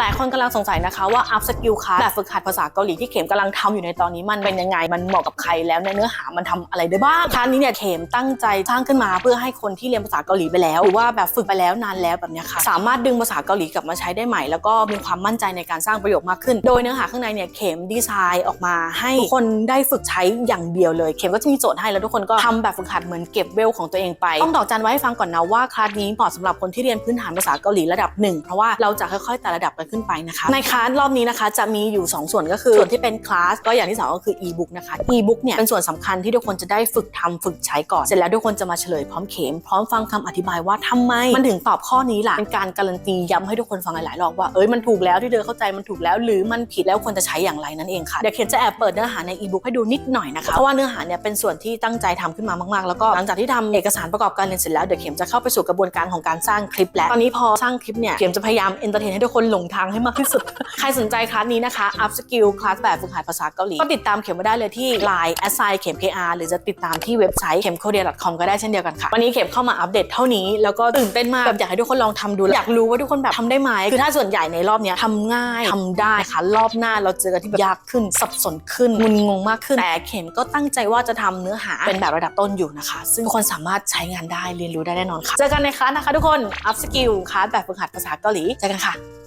หลายคนกำลังสงสัยนะคะว่า up skill class แบบฝึกหัดภาษาเกาหลีที่เข็มกำลังทำอยู่ในตอนนี้มันเป็นยังไง มันเหมาะกับใครแล้วในเนื้อหามันทำอะไรได้บ้างครั้งนี้เนี่ยเข็มตั้งใจสร้างขึ้นมาเพื่อให้คนที่เรียนภาษาเกาหลีไปแล้ว หรือว่าแบบฝึกไปแล้วนานแล้วแบบนี้ค่ะ สามารถดึงภาษาเกาหลีกลับมาใช้ได้ใหม่ แล้วก็มีความมั่นใจในการสร้างประโยคมากขึ้น โดยเนื้อหาข้างในเนี่ยเข็มดีไซน์ออกมาให้ทุกคนได้ฝึกใช้อย่างเดียวเลย เข็มก็จะมีโจทย์ให้แล้วทุกคนก็ทำแบบฝึกหัดเหมือนเก็บเวลของตัวเองไป ต้องดอกจันไว้ให้ฟังก่อนนะว่าคลาสนี้เหมาะสำหรับคนที่เรียนพื้นฐานภาษาเกาหลีระดับหนึ่งเพราะว่าเราจะค่อยๆแต่ระดับกันขึ้นไปนะคะ ในคลาสรอบนี้นะคะจะมีอยู่ 2 ส่วนก็คือ ส่วนที่เป็นคลาสก็อย่างที่สองก็คือ e-book นะคะ e-book เนี่ยเป็นส่วนสำคัญที่ทุกคนจะได้ฝึกทำฝึกใช้ก่อน เสร็จแล้วทุกคนจะมาเฉลยพร้อมเข็มพร้อมฟังคำอธิบายว่าทำไม มันถึงตอบข้อนี้ล่ะ เป็นการการันตีย้ำให้ทุกคนฟังหลายๆรอบว่าเอ้ยมันถูกแล้วที่เธอเข้าใจมันถูกแล้ว หรือมันผิดแล้วควรจะใช้อย่างไรนั่นเองค่ะเดี๋ยวเข็มจะแอบเปิดเนื้อหาใน e-book ให้ดูนิดหน่อยนะคะเพราะว่าเนื้อหาเนี่ยเป็นส่วนที่ตั้งใจทำขึ้นมามากๆ แล้วก็หลังจากที่ทำเอกสารประกอบการเรียนเสร็จแล้วเดี๋ยวเข็มจะเข้าไปสู่กระบวนการของการสร้างคลิปแล้วตอนนี้พอสร้างคลิปเนี่ยเข็มจะพยายามเอนเตอร์เทนให้ทุกคนหลงทางให้มากที่สุด ใครสนใจคลาสนี้นะคะ up skill คลาสแบบฝึกหัดภาษาเกาหลี ก็ติดตามเข็มมาได้เลยที่ Line assign เข็ม KR หรือจะติดตามที่เว็บไซต์เข็ม korea com ก็ได้เช่นเดียวกันค่ะ วันนี้เข็มเข้ามาอัปเดตเท่านี้ แล้วก็ตื่นเต้นมากแบบอยากให้ทุกคนลองทำดูอยากรู้ว่าทุกคนแบบทำได้ไหมคือถ้าส่วนใหญ่ในรอบนี้ทำง่ายทำได้ค่ะรอบหน้าเราเจอกันที่แบบยากขึ้นสับสนขึ้นงุนงงมากขึ้นแต่เข็มก็ตั้งใจว่าจะทำเนื้อหาเป็นแบบระดับต้นอยู่นะคะ ซึ่งทุกคนสามารถใช้งานได้เรียนรู้ได้แน่นอนค่ะ เจอกันในคลาสนะคะทุกคน up skill คลาสแบบฝึกหัดภาษาเกาหลีเจอกันค่ะ